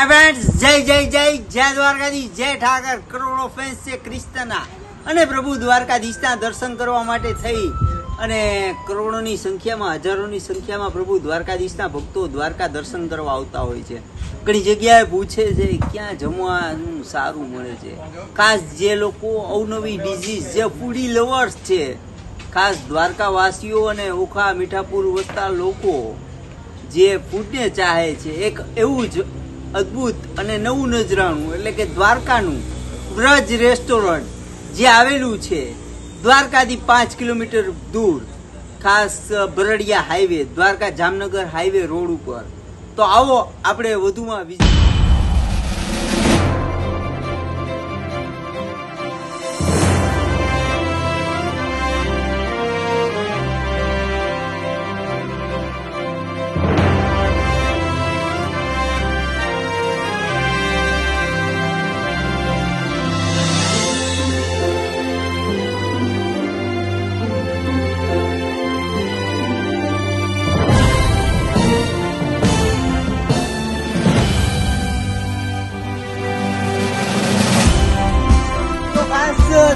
જય જય જય જય દ્વારકાધીશ, જય ઠાકર, કરોડો ફેન્સ છે ક્રિસ્તના અને પ્રભુ દ્વારકાધીશના દર્શન કરવા માટે થઈ. અને કરોડોની સંખ્યામાં, હજારોની સંખ્યામાં પ્રભુ દ્વારકાધીશના ભક્તો દ્વારકા દર્શન કરવા આવતા હોય છે. ઘણી જગ્યાએ પૂછે છે, ક્યાં જમવાનું સારું મળે છે? ખાસ જે લોકો અવનવી ડિઝીઝ જે ફૂડી લવર્સ છે, ખાસ દ્વારકાવાસીઓ અને ઓખા, મીઠાપુર વસતા લોકો જે ફૂડને ચાહે છે, એક એવું જ અદ્ભુત અને નવું નજરાણું, એટલે કે દ્વારકાનું વ્રજ રેસ્ટોરન્ટ જે આવેલું છે, દ્વારકાથી પાંચ કિલોમીટર દૂર, ખાસ Bardiya highway Dwarka Jamnagar highway road ઉપર. તો આવો આપણે વધુમાં વિઝિટ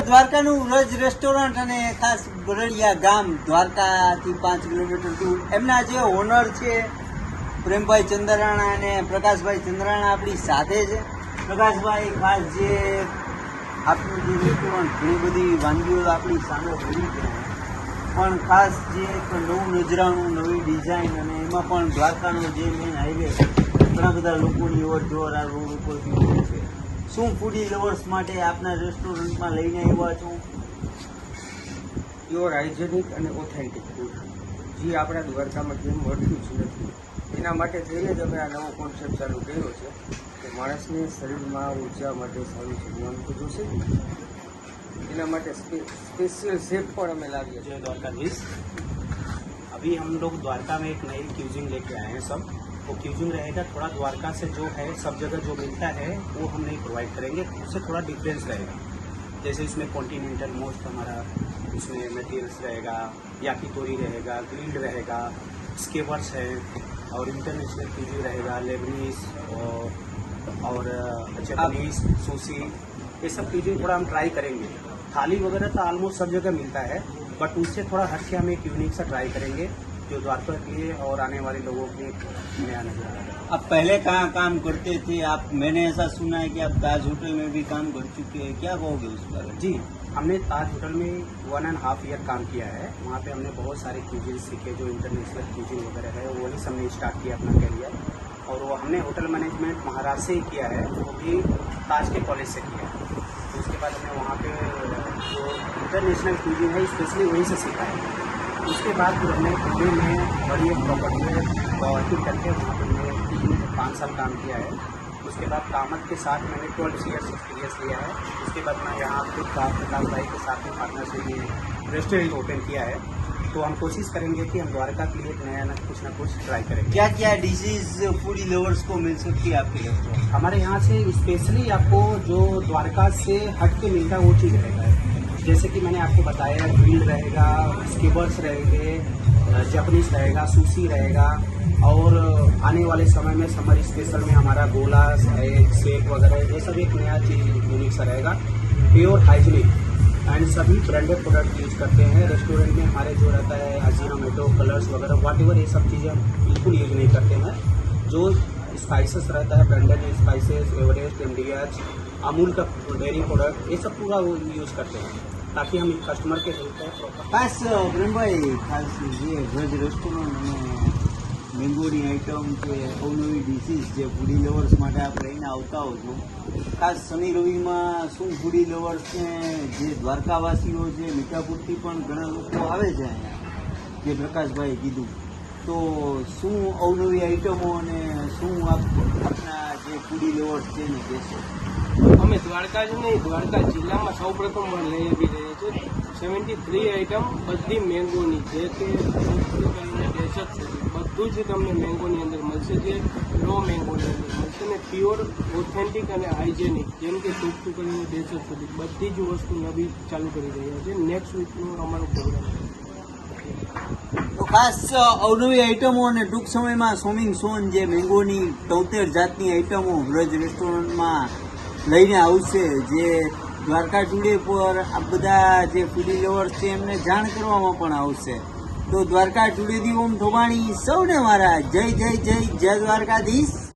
દ્વારકાનું વ્રજ રેસ્ટોરન્ટ અને ખાસ બરડિયા ગામ દ્વારકાથી પાંચ કિલોમીટર દૂર. એમના જે ઓનર છે, પ્રેમભાઈ ચંદ્રાણા અને પ્રકાશભાઈ ચંદ્રાણા આપણી સાથે છે. પ્રકાશભાઈ, ખાસ જે આપણું જે રેસ્ટોરન્ટ ઘણી બધી વાનગીઓ આપણી સામે ભરી છે. પણ ખાસ જે એક નવું નજરાણું, નવી ડિઝાઇન અને એમાં પણ દ્વારકાનો જે મેઇન હાઈવે ઘણા બધા લોકોની અવર જવર આ રોડ ઉપરથી છે. શું ફૂડી લવર્સ માટે આપના રેસ્ટોરન્ટમાં લઈને આવ્યા છું? પ્યોર હાઇજેનિક અને ઓથેન્ટિક ફૂડ જે આપણા દ્વારકામાં કેમ મળતું જ નથી. એના માટે થઈને જ અમે આ નવો કોન્સેપ્ટ ચાલુ કર્યો છે કે માણસને શરીરમાં ઊર્જા માટે સારું જમવાનું તો જોશે એના માટે સ્પેશિયલ શેપ પણ અમે લાવીએ છીએ. દ્વારકાધીશ. અભી હમ લોગ દ્વારકા મેં એક નઈ ક્યુઝિંગ લેકે આયે સબ. क्यूजिंग रहेगा, थोड़ा द्वारका से जो है, सब जगह जो मिलता है, वो हम नहीं प्रोवाइड करेंगे, उससे थोड़ा डिफरेंस रहेगा। जैसे इसमें कॉन्टिनेंटल मोस्ट हमारा इसमें मटेरियल्स रहेगा याकीतोरी रहेगा ग्रिल्ड रहेगा स्केवर्स है, और इंटरनेशनल क्यूजिंग रहेगा लेबनीस और और जापानीज सूसी ये सब चीज़ें थोड़ा हम ट्राई करेंगे। थाली वगैरह तो ऑलमोस्ट सब जगह मिलता है बट उससे थोड़ा हट के हम एक यूनिक सा ट्राई करेंगे। जो द्वारका के लिए और आने वाले लोगों के लिए नया नज़र आप पहले कहाँ काम करते थे? आप मैंने ऐसा सुना है कि आप ताज होटल में भी काम कर चुके हैं। क्या कहोगे उस पर जी हमने ताज होटल में वन एंड हाफ़ ईयर काम किया है। वहाँ पे हमने बहुत सारे क्यूजिन सीखे जो इंटरनेशनल क्यूजिन वगैरह है वही से हमने स्टार्ट किया अपना करियर और वो हमने होटल मैनेजमेंट महाराष्ट्र से ही किया है वो भी ताज के कॉलेज से किया है। उसके बाद हमने वहाँ पे जो इंटरनेशनल क्यूजिन है स्पेशली वहीं से सीखा है। उसके बाद फिर हमने पुणे में बड़ी एक प्रॉपर्टी में वर्किंग करके वहाँ पे मैंने पाँच साल काम किया है। उसके बाद कामत के साथ मैंने ट्वेल्व ईयर्स एक्सपीरियंस लिया है। उसके बाद मैं यहाँ खुद का प्रकाश भाई के साथ में पार्टनरशिप में रेस्टोरेंट ओपन किया है। तो हम कोशिश करेंगे कि हम द्वारका के लिए एक नया ना कुछ ना कुछ ट्राई करेंगे। क्या क्या डिशेज फूडी लवर्स को मिल सकती है आपके रेस्टोरेंट हमारे यहाँ से स्पेशली आपको जो द्वारका से हट के मिलता है वो चीज़ रहेगा। जैसे कि मैंने आपको बताया, ग्रिल रहेगा, स्कीवर्स रहेंगे जापानीज रहेगा सूसी रहेगा, और आने वाले समय में समर स्पेशल में हमारा गोला, है शेक वगैरह, ये सब एक नया चीज़ यूनिक सा रहेगा। प्योर हाइजीनिक एंड सभी ब्रांडेड प्रोडक्ट यूज़ करते हैं। रेस्टोरेंट में हमारे जो रहता है अजीनोमेटो कलर्स वगैरह वाट ये सब चीज़ें बिल्कुल यूज़ नहीं करते हैं। जो स्पाइसेस रहता है branded spices Everest MDH Amul का डेयरी प्रोडक्ट ये सब पूरा वो यूज करते हैं ताकि हम कस्टमर के हेल्थ है proper ખાસ પ્રેમભાઈ ખાસ જે વેજ રેસ્ટોરન્ટ અને મેંગોની આઈટમ કે અવનવી ડિશીસ જે ફૂડી લવર્સ માટે આપ લઈને આવતા હો છો ખાસ શનિ રવિમાં શું ફૂડી લવર્સને જે દ્વારકાવાસીઓ છે મીઠાપુરથી પણ ઘણા લોકો આવે છે અહીંયા જે પ્રકાશભાઈ કીધું તો શું અવનવી આઈટમો અને શું આપ આપના જે ફૂડી લેવર્સ છે ને કહેશો અમે દ્વારકા જ નહીં, દ્વારકા જિલ્લામાં સૌ પ્રથમ લઈ આવી રહ્યા છીએ સેવન્ટી થ્રી આઈટમ બધી મેંગોની જે કે ડેઝર્ટ સુધી બધું જ તમને મેંગોની અંદર મળશે જે રો મેંગોની અંદર મળશે ને પ્યોર ઓથેન્ટિક અને હાઇજેનિક જેમ કે ટૂંકટું કરીને ડેઝર્ટ સુધી બધી જ વસ્તુ નવી ચાલુ કરી રહ્યા છે. નેક્સ્ટ વીકનો અમારો પ્રોગ્રામ છે. તો ખાસ અવનવી આઇટમો અને ટૂંક સમયમાં સોમિંગ સોન જે મેંગોની તોતેર જાતની આઇટમો વ્રજ રેસ્ટોરન્ટમાં લઈને આવશે, જે દ્વારકા ટુડે પર આ બધા જે ફૂડી લવર્સ છે, એમને જાણ કરવામાં પણ આવશે. તો દ્વારકા ટુડેથી ઓમ ધોબાણી, સૌને મારા જય જય જય જય દ્વારકાધીશ.